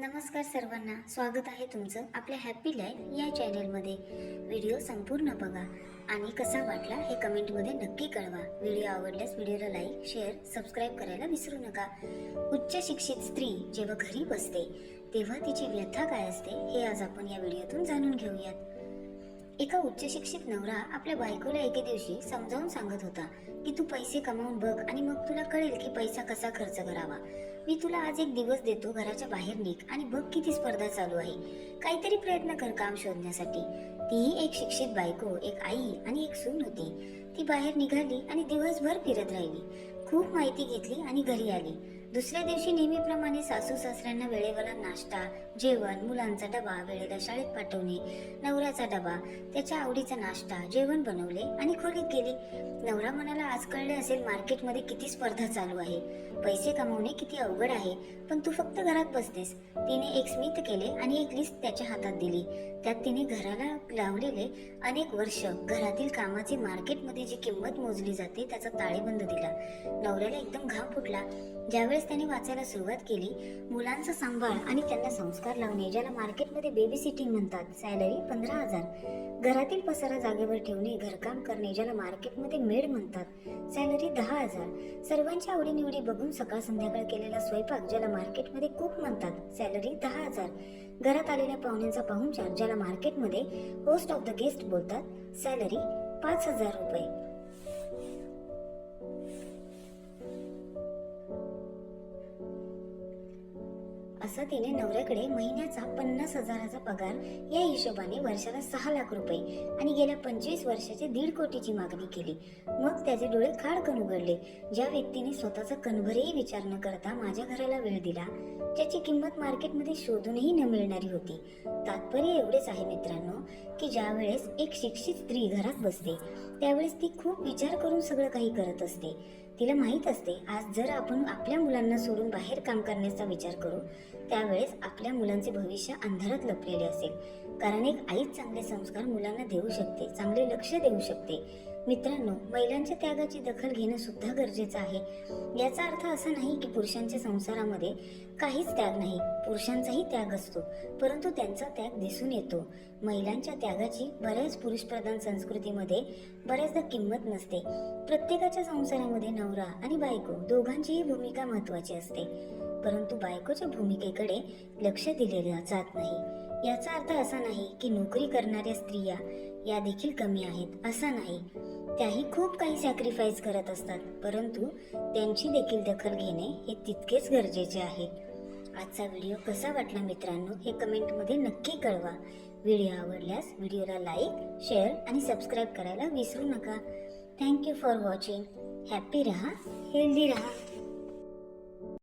नमस्कार सर्वांना स्वागत आहे तुमचं आपल्या हॅपी लाईफ या चॅनेलमध्ये व्हिडिओ संपूर्ण बघा आणि कसा वाटला हे कमेंटमध्ये नक्की कळवा. व्हिडिओ आवडल्यास व्हिडिओला लाईक शेअर सबस्क्राईब करायला विसरू नका. उच्च शिक्षित स्त्री जेव्हा घरी बसते तेव्हा तिची व्यथा काय असते हे आज आपण या व्हिडिओतून जाणून घेऊयात. एका उच्च शिक्षित नवरा आपल्या बायकोला एके दिवशी समजावून सांगत होता की तू पैसे कमावून बघ आणि मग तुला कळेल की पैसा कसा खर्च करावा. मी तुला आज एक दिवस देतो घराच्या बाहेर निघ आणि बघ किती स्पर्धा चालू आहे. काहीतरी प्रयत्न कर काम शोधण्यासाठी. तीही एक शिक्षित बायको एक आई आणि एक सून होती. ती बाहेर निघाली आणि दिवसभर फिरत राहिली. खूप माहिती घेतली आणि घरी आली. दुसऱ्या दिवशी नेहमीप्रमाणे सासू सासऱ्यांना वेळेवर नाश्ता जेवण मुलांचा डबा वेळेला शाळेत पाठवणे नवऱ्याचा डबा त्याच्या आवडीचा नाश्ता जेवण बनवले आणि खोलीत गेली. नवरा म्हणाला आज कळले असेल मार्केटमध्ये किती स्पर्धा चालू आहे. पैसे कमवणे किती अवघड आहे पण तू फक्त घरात बसतेस. तिने एक स्मित केले आणि एक लिस्ट त्याच्या हातात दिली. त्यात तिने घराला लावलेले अनेक वर्ष घरातील कामाची मार्केटमध्ये जी किंमत मोजली जाते त्याचा ताळेबंद दिला. नवऱ्याला एकदम घाम फुटला. ज्यावेळेस त्याने वाचायला सुरुवात केली. मुलांचा सांभाळ आणि त्यांना संस्कार लावणे ज्याला मार्केटमध्ये बेबी सिटिंग म्हणतात सॅलरी पंधरा हजार. घरातील पसारा जागेवर ठेवणे घरकाम करणे ज्याला मार्केटमध्ये मेड म्हणतात सॅलरी दहा हजार. सर्वांच्या आवडीनिवडी बघून सकाळ संध्याकाळ केलेला स्वयंपाक ज्याला मार्केटमध्ये कुक म्हणतात सॅलरी दहा हजार. घरात आलेल्या पाहुण्यांचा पाहुणचार ज्याला मार्केटमध्ये होस्ट ऑफ द गेस्ट बोलतात सॅलरी पाच हजार रुपये. असा तिने नवऱ्याकडे महिन्याचा पन्नास हजाराचा पगार या हिशोबाने वर्षाला सहा लाख रुपये आणि गेल्या पंचवीस वर्षाची दीड कोटीची मागणी केली. मग त्याचे डोळे खाडकन उघडले. ज्या व्यक्तीने स्वतःचा कणभरही विचार न करता माझ्या घराला वेळ दिला ज्याची किंमत मार्केटमध्ये शोधूनही न मिळणारी होती. तात्पर्य एवढेच आहे मित्रांनो की ज्या वेळेस एक शिक्षित स्त्री घरात बसते त्यावेळेस ती खूप विचार करून सगळं काही करत असते. तिला माहीत असते आज जर आपण आपल्या मुलांना सोडून बाहेर काम करण्याचा विचार करू त्यावेळेस आपल्या मुलांचे भविष्य अंधारात लपलेले असेल. कारण एक आईच चांगले संस्कार मुलांना देऊ शकते चांगले लक्ष देऊ शकते. मित्रांनो महिलांच्या त्यागाची दखल घेणं सुद्धा गरजेचं आहे. याचा अर्थ असा नाही की पुरुषांच्या संसारामध्ये काहीच त्याग नाही पुरुषांचाही त्याग असतो परंतु त्यांचा त्याग दिसून येतो. महिलांच्या त्यागाची बऱ्याच पुरुषप्रधान संस्कृतीमध्ये बऱ्याचदा किंमत नसते. प्रत्येकाच्या संसारामध्ये नवरा आणि बायको दोघांचीही भूमिका महत्वाची असते. परंतु बायकोच्या भूमिकेकडे लक्ष दिलेले जात नाही. याचा अर्थ असा नाही की नोकरी करणाऱ्या स्त्रिया या देखील कमी आहेत असा नाही. त्याही खूप काही सॅक्रिफाईस करत असतात. परंतु त्यांची देखील दखल घेणे हे तितकेच गरजेचे आहे. आजचा व्हिडिओ कसा वाटला मित्रांनो हे कमेंटमध्ये नक्की कळवा. व्हिडिओ आवडल्यास व्हिडिओला लाईक शेअर आणि सबस्क्राईब करायला विसरू नका. Thank you for watching happy रहा हेल्दी रहा.